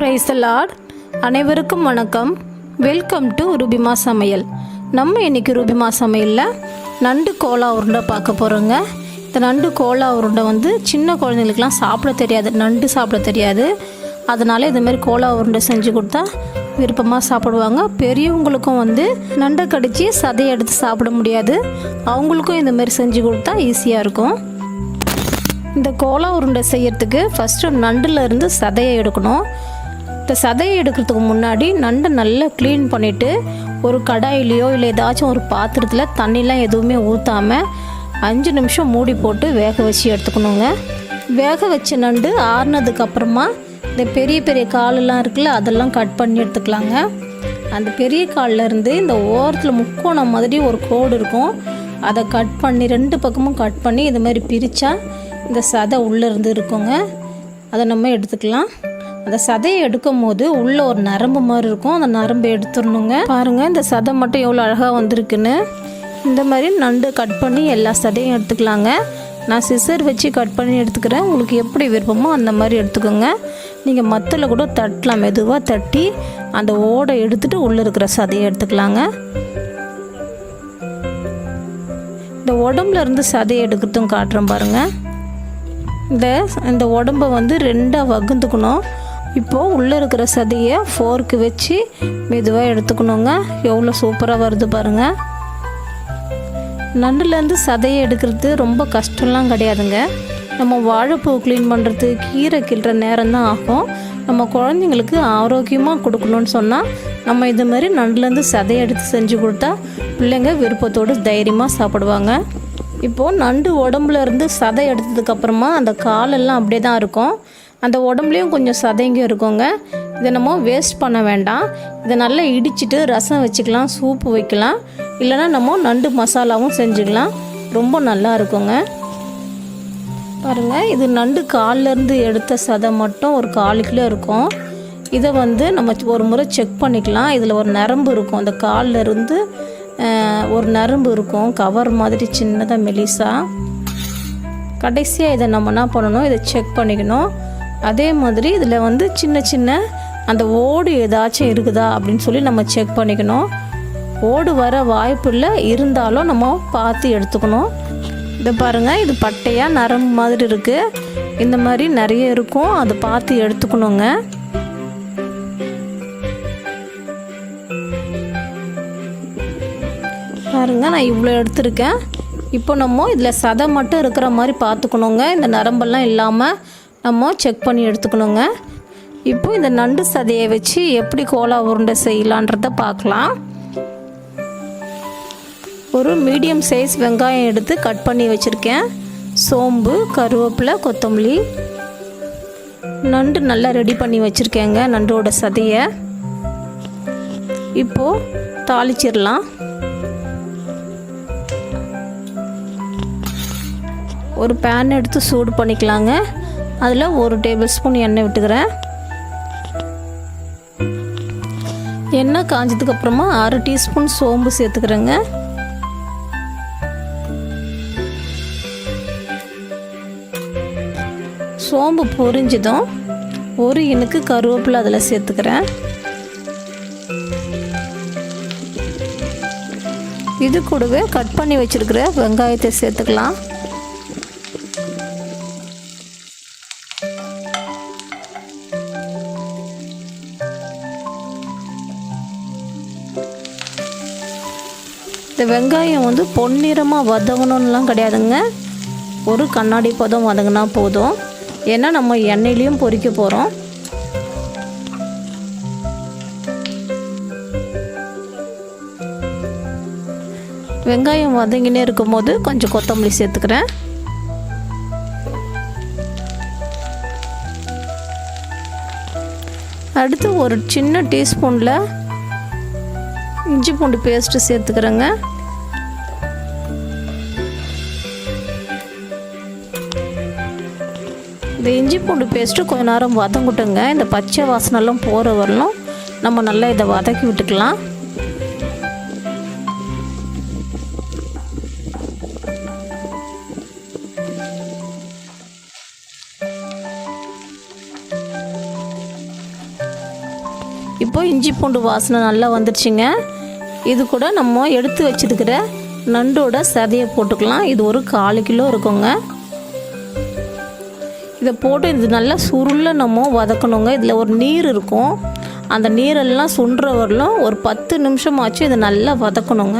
Price Lord அனைவருக்கும் வணக்கம். Welcome to Rubima சமையல். நம்ம இன்றைக்கி ரூபிமா சமையலில் நண்டு கோலா உருண்டை பார்க்க போகிறோங்க இந்த நண்டு கோலா உருண்டை வந்து சின்ன குழந்தைங்களுக்குலாம் சாப்பிட தெரியாது. நண்டு சாப்பிட தெரியாது. அதனால் இதுமாரி கோலா உருண்டை செஞ்சு கொடுத்தா விருப்பமாக சாப்பிடுவாங்க. பெரியவங்களுக்கும் வந்து நண்டை கடித்து சதையை எடுத்து சாப்பிட முடியாது. அவங்களுக்கும் இந்தமாரி செஞ்சு கொடுத்தா ஈஸியாக இருக்கும். இந்த கோலா உருண்டை செய்யறதுக்கு ஃபஸ்ட்டு நண்டுலேருந்து சதையை எடுக்கணும். இந்த சதையை எடுக்கிறதுக்கு முன்னாடி நண்டை நல்லா க்ளீன் பண்ணிவிட்டு ஒரு கடாயிலையோ இல்லை ஏதாச்சும் ஒரு பாத்திரத்தில் தண்ணிலாம் எதுவுமே ஊற்றாமல் அஞ்சு நிமிஷம் மூடி போட்டு வேக வச்சு எடுத்துக்கணுங்க. வேக வச்ச நண்டு ஆறுனதுக்கு அப்புறமா இந்த பெரிய பெரிய காலெல்லாம் இருக்குல்ல அதெல்லாம் கட் பண்ணி எடுத்துக்கலாங்க. அந்த பெரிய கால்ல இருந்து இந்த ஓரத்தில் முக்கோணம் மாதிரி ஒரு கோடு இருக்கும். அதை கட் பண்ணி ரெண்டு பக்கமும் கட் பண்ணி இது மாதிரி பிரித்தா இந்த சதை உள்ளே இருந்து இருக்குங்க. அதை நம்ம எடுத்துக்கலாம். அந்த சதையை எடுக்கும் போது உள்ளே ஒரு நரம்பு மாதிரி இருக்கும். அந்த நரம்பு எடுத்துடணுங்க. பாருங்கள் இந்த சதை மட்டும் எவ்வளோ அழகாக வந்திருக்குன்னு. இந்த மாதிரி நண்டு கட் பண்ணி எல்லா சதையும் எடுத்துக்கலாங்க. நான் சிசர் வச்சு கட் பண்ணி எடுத்துக்கிறேன். உங்களுக்கு எப்படி விருப்பமோ அந்த மாதிரி எடுத்துக்கோங்க. நீங்கள் மத்தில் கூட தட்டலாம். மெதுவாக தட்டி அந்த ஓடை எடுத்துட்டு உள்ளே இருக்கிற சதையை எடுத்துக்கலாங்க. இந்த உடம்புல இருந்து சதையை எடுக்கிறதும் காட்டுறேன் பாருங்கள் இந்த இந்த உடம்பை வந்து ரெண்டாக வகுந்துக்கணும். இப்போது உள்ளே இருக்கிற சதையை ஃபோர்க்கு வச்சு மெதுவாக எடுத்துக்கணுங்க. எவ்வளோ சூப்பராக வருது பாருங்கள் நண்டுலேருந்து சதையை எடுக்கிறது ரொம்ப கஷ்டம்லாம் கிடையாதுங்க. நம்ம வாழைப்பூ க்ளீன் பண்ணுறது கீரை கிள்ற நேரம் தான் ஆகும். நம்ம குழந்தைங்களுக்கு ஆரோக்கியமாக கொடுக்கணும்னு சொன்னால் நம்ம இது மாதிரி நண்டுலேருந்து சதையை எடுத்து செஞ்சு கொடுத்தா பிள்ளைங்க விருப்பத்தோடு தைரியமாக சாப்பிடுவாங்க. இப்போது நண்டு உடம்புல இருந்து சதை எடுத்ததுக்கப்புறமா அந்த காலெல்லாம் அப்படியே தான் இருக்கும். அந்த உடம்புலையும் கொஞ்சம் சதைங்க இருக்குங்க. இதை நம்ம வேஸ்ட் பண்ண வேண்டாம். இதை நல்லா இடிச்சிட்டு ரசம் வச்சுக்கலாம் சூப்பு வைக்கலாம். இல்லைன்னா நம்ம நண்டு மசாலாவும் செஞ்சுக்கலாம். ரொம்ப நல்லா இருக்குங்க. பாருங்கள் இது நண்டு கால்லேருந்து எடுத்த சதை மட்டும் ஒரு கால் கிலோ இருக்கும். இதை வந்து நம்ம ஒரு முறை செக் பண்ணிக்கலாம். இதில் ஒரு நரம்பு இருக்கும். அந்த காலில் இருந்து ஒரு நரம்பு இருக்கும். கவர் மாதிரி சின்னதாக மெலிசா. கடைசியாக இதை நம்ம என்ன பண்ணணும்? இதை செக் பண்ணிக்கணும். அதே மாதிரி இதில் வந்து சின்ன சின்ன அந்த ஓடு ஏதாச்சும் இருக்குதா அப்படின்னு சொல்லி நம்ம செக் பண்ணிக்கணும். ஓடு வர வாய்ப்பு இல்லை இருந்தாலும் நம்ம பார்த்து எடுத்துக்கணும். இதை பாருங்கள் இது பட்டையாக நரம்பு மாதிரி இருக்குது இந்த மாதிரி நிறைய இருக்கும் அதை பார்த்து எடுத்துக்கணுங்க. பாருங்க நான் இவ்வளோ எடுத்திருக்கேன். இப்போ நம்ம இதில் சதை மட்டும் இருக்கிற மாதிரி பார்த்துக்கணுங்க. இந்த நரம்பெல்லாம் இல்லாமல் நம்ம செக் பண்ணி எடுத்துக்கணுங்க. இப்போ இந்த நண்டு சதையை வச்சு எப்படி கோலா உருண்டை செய்யலான்றத பார்க்கலாம். ஒரு மீடியம் சைஸ் வெங்காயம் எடுத்து கட் பண்ணி வச்சுருக்கேன். சோம்பு கருவேப்பிலை கொத்தமல்லி. நண்டு நல்லா ரெடி பண்ணி வச்சுருக்கேங்க நண்டோட சதையை. இப்போது தாளிச்சிடலாம். ஒரு பேன் எடுத்து சூடு பண்ணிக்கலாங்க. அதில் ஒரு டேபிள் ஸ்பூன் எண்ணெய் விட்டுக்கிறேன். எண்ணெய் காஞ்சதுக்கு அப்புறமா அரை டீஸ்பூன் சோம்பு சேர்த்துக்கிறேங்க. சோம்பு பொரிஞ்சதும் ஒரு இனுக்கு கருவேப்பிலை அதில் சேர்த்துக்கிறேன். இது கூடவே கட் பண்ணி வச்சுருக்கிற வெங்காயத்தை சேர்த்துக்கலாம். வெங்காயம் வந்து பொன்னிறமாக வதங்கணும்லாம் கிடையாதுங்க. ஒரு கண்ணாடி பதம் வதங்கினா போதும். ஏன்னா நம்ம எண்ணெயிலையும் பொறிக்க போகிறோம் வெங்காயம் வதங்கினே இருக்கும்போது கொஞ்சம் கொத்தமல்லி சேர்த்துக்கிறேன். அடுத்து ஒரு சின்ன டீஸ்பூனில் இஞ்சி பூண்டு பேஸ்ட்டு சேர்த்துக்கிறேங்க. இந்த இஞ்சி பூண்டு பேஸ்ட்டு கொஞ்ச நேரம் வதங்கிட்டுங்க. இந்த பச்சை வாசனைலாம் போகிற வரலும் நம்ம நல்லா இதை வதக்கி விட்டுக்கலாம். இப்போ இஞ்சி பூண்டு வாசனை நல்லா வந்துடுச்சுங்க இது கூட நம்ம எடுத்து வச்சிருக்கிற நண்டோட சதையை போட்டுக்கலாம். இது ஒரு காலு கிலோ இருக்குங்க. இதை போட்டு இது நல்லா சுருள நம்ம வதக்கணுங்க. இதில் ஒரு நீர் இருக்கும். அந்த நீரெல்லாம் சுண்டுற வரலும் ஒரு பத்து நிமிஷமாச்சும் இதை நல்லா வதக்கணுங்க.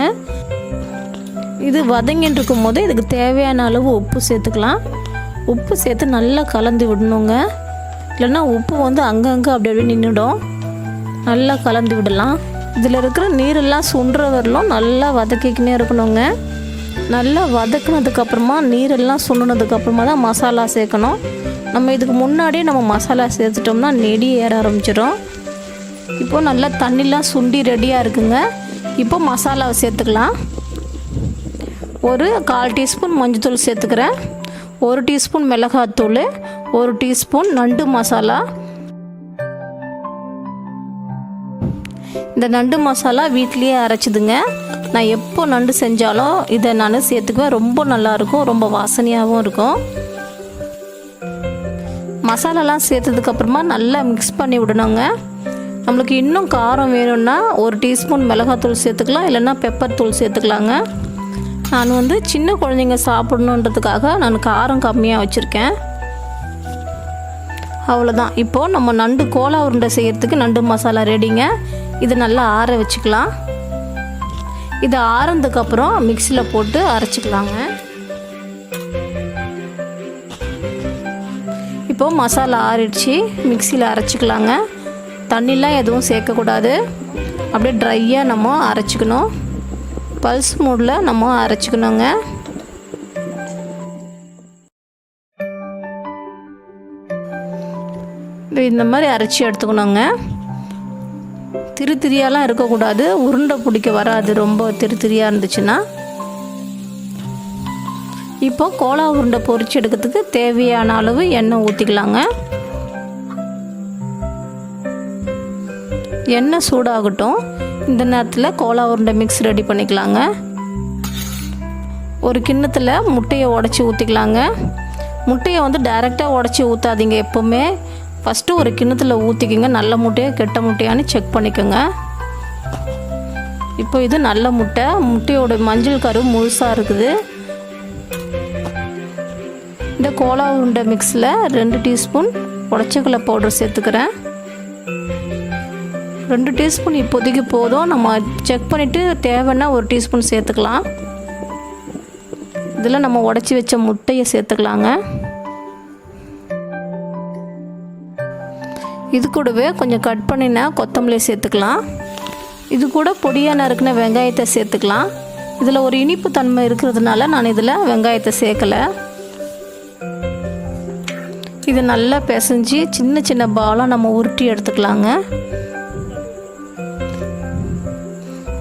இது வதங்கின்னு இருக்கும் போது இதுக்கு தேவையான அளவு உப்பு சேர்த்துக்கலாம். உப்பு சேர்த்து நல்லா கலந்து விடணுங்க. இல்லைன்னா உப்பு வந்து அங்கங்கே அப்படி அப்படியே நின்றுடும். நல்லா கலந்து விடலாம். இதில் இருக்கிற நீரெல்லாம் சுண்டுற வரலும் நல்லா வதக்கிக்கினே இருக்கணுங்க. நல்லா வதக்குனதுக்கப்புறமா நீரெல்லாம் சுண்டுனதுக்கப்புறமா தான் மசாலா சேர்க்கணும். நம்ம இதுக்கு முன்னாடியே நம்ம மசாலா சேர்த்துட்டோம்னா நெடி ஏற ஆரம்பிச்சிடும் இப்போது நல்லா தண்ணிலாம் சுண்டி ரெடியாக இருக்குங்க. இப்போ மசாலாவை சேர்த்துக்கலாம். ஒரு கால் டீஸ்பூன் மஞ்சள்தூள் சேர்த்துக்கிறேன். ஒரு டீஸ்பூன் மிளகாத்தூள் ஒரு டீஸ்பூன் நண்டு மசாலா. இந்த நண்டு மசாலா வீட்லேயே அரைச்சிதுங்க. நான் எப்போ நண்டு செஞ்சாலும் இதை நான் சேர்த்துக்குவேன். ரொம்ப நல்லாயிருக்கும். ரொம்ப வாசனையாகவும் இருக்கும். மசாலாலாம் சேர்த்ததுக்கப்புறமா நல்லா மிக்ஸ் பண்ணி விடணுங்க. நம்மளுக்கு இன்னும் காரம் வேணும்னா ஒரு டீஸ்பூன் மிளகாத்தூள் சேர்த்துக்கலாம். இல்லைன்னா பெப்பர் தூள் சேர்த்துக்கலாங்க. நான் வந்து சின்ன குழந்தைங்க சாப்பிடணுன்றதுக்காக நான் காரம் கம்மியாக வச்சுருக்கேன். அவ்வளோதான் இப்போது நம்ம நண்டு கோலா உருண்டை செய்கிறதுக்கு நண்டு மசாலா ரெடிங்க இது நல்லா ஆற வச்சுக்கலாம். இது ஆறதுக்கப்புறம் மிக்சியில் போட்டு அரைச்சிக்கலாங்க. இப்போது மசாலா ஆறிடுச்சு மிக்சியில் அரைச்சிக்கலாங்க. தண்ணிலாம் எதுவும் சேர்க்கக்கூடாது. அப்படியே ட்ரையாக நம்ம அரைச்சிக்கணும். பல்ஸ் மூடில் நம்ம அரைச்சிக்கணுங்க. இந்த மாதிரி அரைச்சி எடுத்துக்கணுங்க. திரு திரியாலாம் இருக்கக்கூடாது. உருண்டை பிடிக்க வராது. ரொம்ப திரு திரியாக இருந்துச்சுன்னா. இப்போ கோலா உருண்டை பொறிச்சு எடுக்கிறதுக்கு தேவையான அளவு எண்ணெய் ஊற்றிக்கலாங்க எண்ணெய் சூடாகட்டும். இந்த நேரத்தில் கோலா உருண்டை மிக்ஸ் ரெடி பண்ணிக்கலாங்க. ஒரு கிண்ணத்தில் முட்டையை உடச்சி ஊற்றிக்கலாங்க முட்டையை வந்து டைரெக்டாக உடச்சி ஊற்றாதீங்க எப்போவுமே. ஃபஸ்ட்டு ஒரு கிண்ணத்தில் ஊற்றிக்கிங்க நல்ல முட்டையாக கெட்ட முட்டையான்னு செக் பண்ணிக்கோங்க. இப்போ இது நல்ல முட்டை. முட்டையோட மஞ்சள் கரு முழுசாக இருக்குது. இந்த கோலா உருண்டை மிக்ஸில் ரெண்டு டீஸ்பூன் உடச்சக்கலை பவுடர் சேர்த்துக்கிறேன். ரெண்டு டீஸ்பூன் இப்போதைக்கு போதும். நம்ம செக் பண்ணிவிட்டு தேவைன்னா ஒரு டீஸ்பூன் சேர்த்துக்கலாம். இதில் நம்ம உடச்சி வச்ச முட்டையை சேர்த்துக்கலாங்க. இது கூடவே கொஞ்சம் கட் பண்ணினா கொத்தமல்லி சேர்த்துக்கலாம். இது கூட பொடியாக நறுக்கின வெங்காயத்தை சேர்த்துக்கலாம். இதில் ஒரு இனிப்பு தன்மை இருக்கிறதுனால நான் இதில் வெங்காயத்தை சேர்க்கலை. இது நல்லா பிசைஞ்சு சின்ன சின்ன பாலாக நம்ம உருட்டி எடுத்துக்கலாங்க.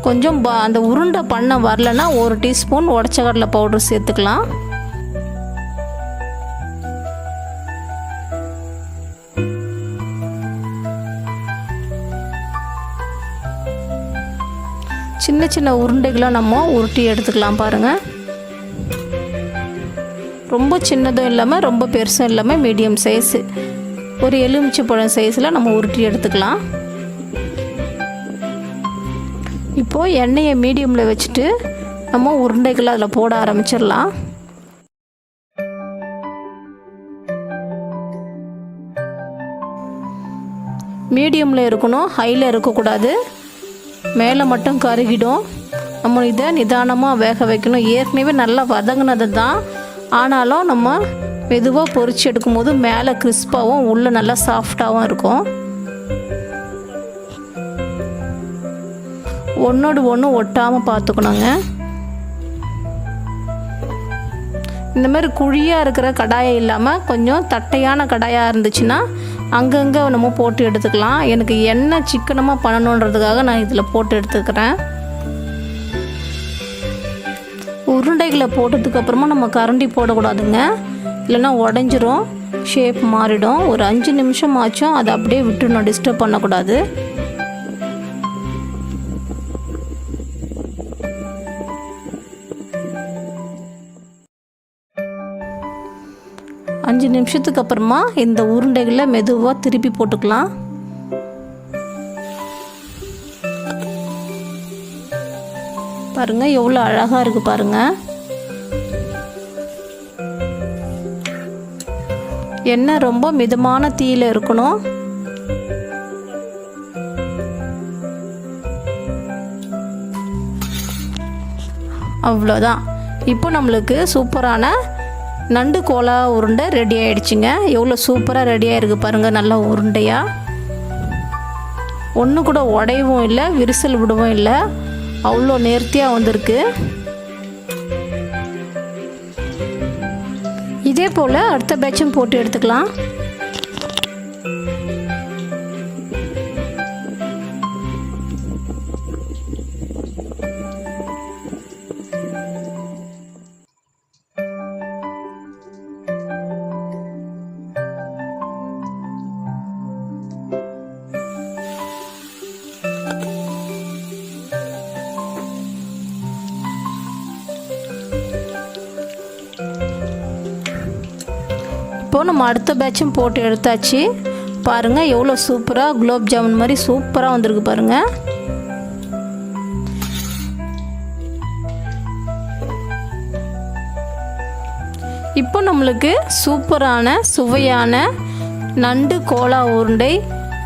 கொஞ்சம் பா அந்த உருண்டை பண்ண வரலன்னா ஒரு டீஸ்பூன் உடச்ச கடலை பவுடர் சேர்த்துக்கலாம். சின்ன சின்ன உருண்டைகளாக நம்ம உருட்டி எடுத்துக்கலாம் பாருங்கள் ரொம்ப சின்னதும் இல்லாமல் ரொம்ப பெருசும் இல்லாமல் மீடியம் சைஸு ஒரு எலுமிச்சை பழம் சைஸில் நம்ம உருட்டி எடுத்துக்கலாம். இப்போது எண்ணெயை மீடியமில் வச்சுட்டு நம்ம உருண்டைகளை அதில் போட ஆரம்பிச்சிடலாம். மீடியமில் இருக்கணும் ஹையில் இருக்கக்கூடாது. மேலே மட்டும் கருகிடும். நம்ம இதை நிதானமாக வேக வைக்கணும். ஏற்கனவே நல்லா வதங்கினது தான் ஆனாலும் நம்ம மெதுவாக பொரிச்சு எடுக்கும்போது மேலே கிறிஸ்பாகவும் உள்ளே நல்லா சாஃப்டாகவும் இருக்கும். ஒன்றோடு ஒன்று ஒட்டாமல் பார்த்துக்கணுங்க. இந்த மாதிரி குழியாக இருக்கிற கடாயை இல்லாமல் கொஞ்சம் தட்டையான கடாயாக இருந்துச்சுன்னா அங்கங்கே நம்ம போட்டு எடுத்துக்கலாம். எனக்கு என்ன சிக்கனமாக பண்ணணுன்றதுக்காக நான் இதில் போட்டு எடுத்துக்கிறேன். உருண்டைகளை போட்டதுக்கப்புறமா நம்ம கரண்டி போடக்கூடாதுங்க. இல்லைன்னா உடஞ்சிரும். ஷேப் மாறிடும். ஒரு அஞ்சு நிமிஷம் ஆச்சும் அதை அப்படியே விட்டுணும் டிஸ்டர்ப் பண்ணக்கூடாது. அஞ்சு நிமிஷத்துக்கு அப்புறமா இந்த உருண்டைகளை மெதுவாக திருப்பி போட்டுக்கலாம். பாருங்கள் எவ்வளோ அழகாக இருக்குது பாருங்கள் எண்ணெய் ரொம்ப மிதமான தீயில் இருக்கணும். அவ்வளோதான் இப்போ நம்மளுக்கு சூப்பரான நண்டு கோலா உருண்டை ரெடி ஆகிடுச்சிங்க எவ்வளோ சூப்பராக ரெடியாக இருக்குது பாருங்கள் நல்லா உருண்டையாக ஒன்று கூட உடையவும் இல்லை விரிசல் விடவும் இல்லை. அவ்வளோ நேர்த்தியாக வந்திருக்கு. இதே போல் அடுத்த பேட்சும் போட்டு எடுத்துக்கலாம். இப்போ நம்ம அடுத்த பேட்சும் போட்டு எடுத்தாச்சு. பாருங்கள் எவ்வளோ சூப்பராக குலோப் ஜாமுன் மாதிரி சூப்பராக வந்திருக்கு பாருங்கள் இப்போ நம்மளுக்கு சூப்பரான சுவையான நண்டு கோலா உருண்டை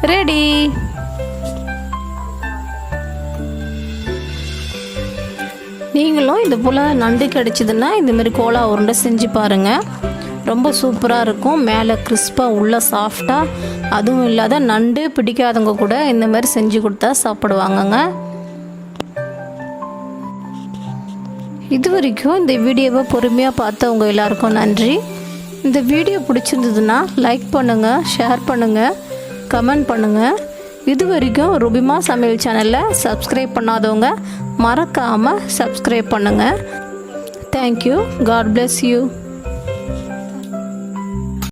ரெடி நீங்களும் இது போல் நண்டு கிடச்சிதுன்னா இந்தமாரி கோலா உருண்டை செஞ்சு பாருங்கள் ரொம்ப சூப்பராக இருக்கும். மேலே கிறிஸ்பாக உள்ள சாஃப்டாக அதுவும் இல்லாத நண்டு பிடிக்காதவங்க கூட இந்த மாதிரி செஞ்சு கொடுத்தா சாப்பிடுவாங்கங்க. இது வரைக்கும் இந்த வீடியோவை பொறுமையாக பார்த்தவங்க எல்லாருக்கும் நன்றி. இந்த வீடியோ பிடிச்சிருந்ததுன்னா லைக் பண்ணுங்கள் ஷேர் பண்ணுங்கள் கமெண்ட் பண்ணுங்கள் இது வரைக்கும் ருபிமா சமையல் சேனலில் சப்ஸ்கிரைப் பண்ணாதவங்க மறக்காமல் சப்ஸ்கிரைப் பண்ணுங்கள் தேங்க்யூ காட் பிளெஸ் யூ